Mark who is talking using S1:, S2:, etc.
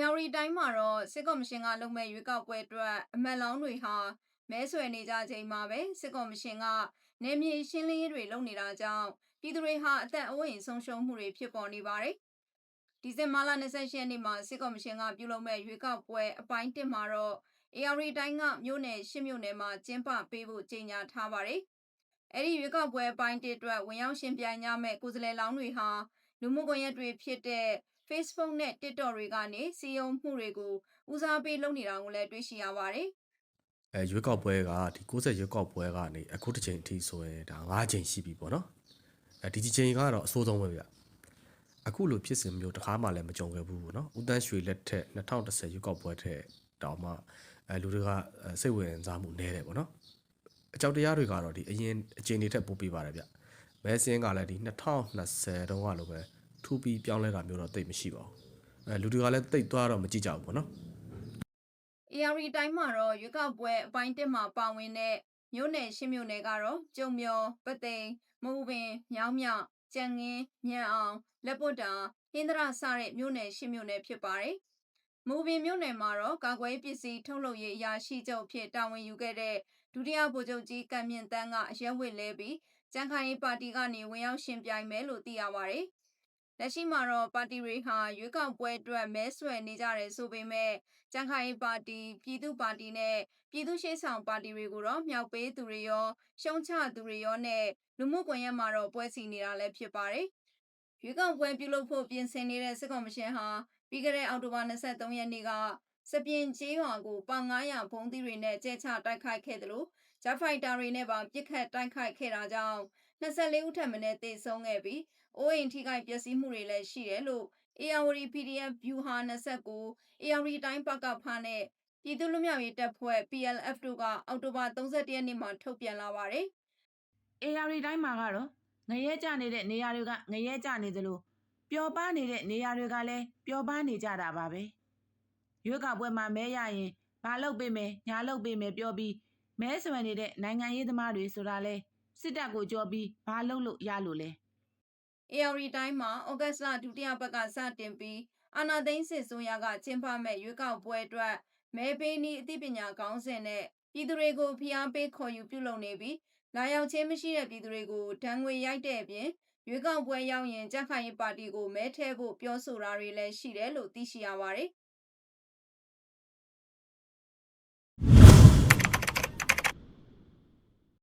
S1: ARD တိုင်းမှာတော့စစ်ကော်မရှင်ကလုပ်မဲ့ရွေးကောက်ပွဲအတွက်အမတ်လောင်းတွေဟာမဲဆွယ်နေကြချိန်မှာပဲစစ်ကော်မရှင်ကနေမြေရှင်းလင်းရေးတွေလုပ်နေတာကြောင့်ပြည်သူတွေဟာအသက်အဝိမ်ဆုံးရှုံးမှုတွေဖြစ်ပေါ်နေပါတယ်။ဒီဇင်ဘာလ28ရက်နေ့မှာစစ်ကော်မရှင်ကပြုလုပ်မဲ့ရွေးကောက်ပွဲအပိုင်း1မှာတော့ ARD တိုင်းကမြို့နယ်10မြို့နယ်မှာကျင်းပပေးဖို့ကြေညာထားပါတယ်။အဲ့ဒီရွေးကောက်ပွဲအပိုင်း1အတွက်ဝင်ရောက်ရှင်ပြိုင်ကြမဲ့ကိုယ်စားလှယ်လောင်းတွေဟာလူမှုကွန်ရက်တွေဖြစ်တဲ့ Facebook နဲ့ TikTok တွေကနေစီယုံမှုတွေကိုဦးစားပေးလုပ်နေတာကိုလည်းတွေ့ရှိရပါတယ်
S2: အဲရွေးကောက်ပွဲကဒီ60ရွေးကောက်ပွဲကနေအခုတစ်ချိန်အထိဆိုရင်ဒါ9ချိန်ရှိပြီပေါ့နော်အဲဒီဒီချိန်ကတော့အဆိုးဆုံးပဲဗျအခုလိုဖြစ်စဉ်မျိုးတစ်ခါမှလည်းမကြုံခဲ့ဘူးပေါ့နော်ဦးတန်းရွှေလက်ထက်2010ရွေးကောက်ပွဲထက်တောင်မှအဲလူတွေကအဲစိတ်ဝင်စားမှုနည်းတယ်ပေါ့နော်အကြောက်တရားတွေကတော့ဒီအရင်အချိန်တွေထက်ပိုပြီးပါတယ်ဗျမဲစင်းကလည်းဒီ2020တုန်းကလိုပဲ ထူပြီးပြောင်းလဲတာမျိုးတော့တိတ်မရှိပါဘူးအဲလူတွေကလည်းတိတ်သွားတော့မကြည့်ကြဘူးပေါ့နော်။
S1: ARD တိုင်းမှာတော့ရွေးကောက်ပွဲအပိုင်း1မှာပါဝင်တဲ့မြို့နယ်10မြို့နယ်ကတော့ကျုံမျော်ပသိမ်မူပင်မြောင်းမြကြံငင်းမြန်အောင်လက်ပွတ်တာဟင်းဒရစတဲ့မြို့နယ်10မြို့နယ်ဖြစ်ပါတယ်။မူပင်မြို့နယ်မှာတော့ကာကွယ်ပစ္စည်းထုတ်လုပ်ရေးအရာရှိချုပ်ဖြစ်တာဝန်ယူခဲ့တဲ့ဒုတိယဗိုလ်ချုပ်ကြီးကံမြင့်တန်းကအရက်ဝစ်လဲပြီးကြံခိုင်ရေးပါတီကနေဝင်ရောက်ရှင်ပြိုင်မယ်လို့သိရပါတယ်။ လက်ရှိမှာတော့ပါတီတွေဟာရွေးကောက်ပွဲအတွက်မဲဆွယ်နေကြတယ်ဆိုပေမဲ့ကြံခိုင်ရေးပါတီပြည်သူ့ပါတီနဲ့ပြည်သူ့ရှေ့ဆောင်ပါတီတွေကိုတော့မြောက်ပေးသူတွေရောရှုံးချသူတွေရောနဲ့လူမှုကွန်ရက်မှာတော့ပွဲစီနေတာလည်းဖြစ်ပါတယ်။ရွေးကောက်ပွဲပြုလုပ်ဖို့ပြင်ဆင်နေတဲ့စစ်ကောင်မရှင်ဟာပြီးခဲ့တဲ့အောက်တိုဘာ23ရက်နေ့ကစပြင်းကျေးရွာကိုပေါင်900ဘုံသီးတွေနဲ့ကျဲချတိုက်ခိုက်ခဲ့တယ်လို့ဂျက်ဖိုက်တာတွေနဲ့ပါပစ်ခတ်တိုက်ခိုက်ခဲ့တာကြောင့် 24ဦးထပ်မံတေဆုံးခဲ့ပြီးအိုးအိမ်ထိခိုက်ပျက်စီးမှုတွေလည်းရှိတယ်လို့ ARD PDF View ဟာ29 ARD တိုင်းပကဖားနဲ့ပြည်သူ့လူမျိုးရေးတပ်ဖွဲ့ PLF တို့ကအောက်တိုဘာ31ရက်နေ့မှာထုတ်ပြန်လာပါတယ်
S3: AR တိုင်းမှာကတော့ငရဲကြနေတဲ့နေရာတွေကငရဲကြနေသလိုပျော်ပါနေတဲ့နေရာတွေကလည်းပျော်ပါနေကြတာပါပဲရွေးကောက်ပွဲမှာမဲရရင်ဘာလုပ်ပေးမယ်ညာလုပ်ပေးမယ်ပြောပြီးမဲဆွယ်နေတဲ့နိုင်ငံရေးသမားတွေဆိုတာလဲ စစ်တပ်ကိုကြောပြီးဘာလုပ်လို့ရလို့လဲ
S1: AR တိုင်းမှာဩဂတ်စ်လဒုတိယပတ်ကစတင်ပြီးအာနာသိန်းစစ်ဆိုးရကကျင်းပမဲ့ရွေးကောက်ပွဲအတွက်မဲပေးနည်းအသိပညာကောင်းစဉ်နဲ့ပြည်သူတွေကိုဖိအားပေးခေါ်ယူပြုလုပ်နေပြီးလာရောက်ခြင်းမရှိတဲ့ပြည်သူတွေကိုဒဏ်ငွေရိုက်တဲ့အပြင်ရွေးကောက်ပွဲရောက်ရင်ကြက်ခိုင်ရေးပါတီကိုမဲထည့်ဖို့ပြောဆိုတာတွေလည်းရှိတယ်လို့သိရှိရပါတယ်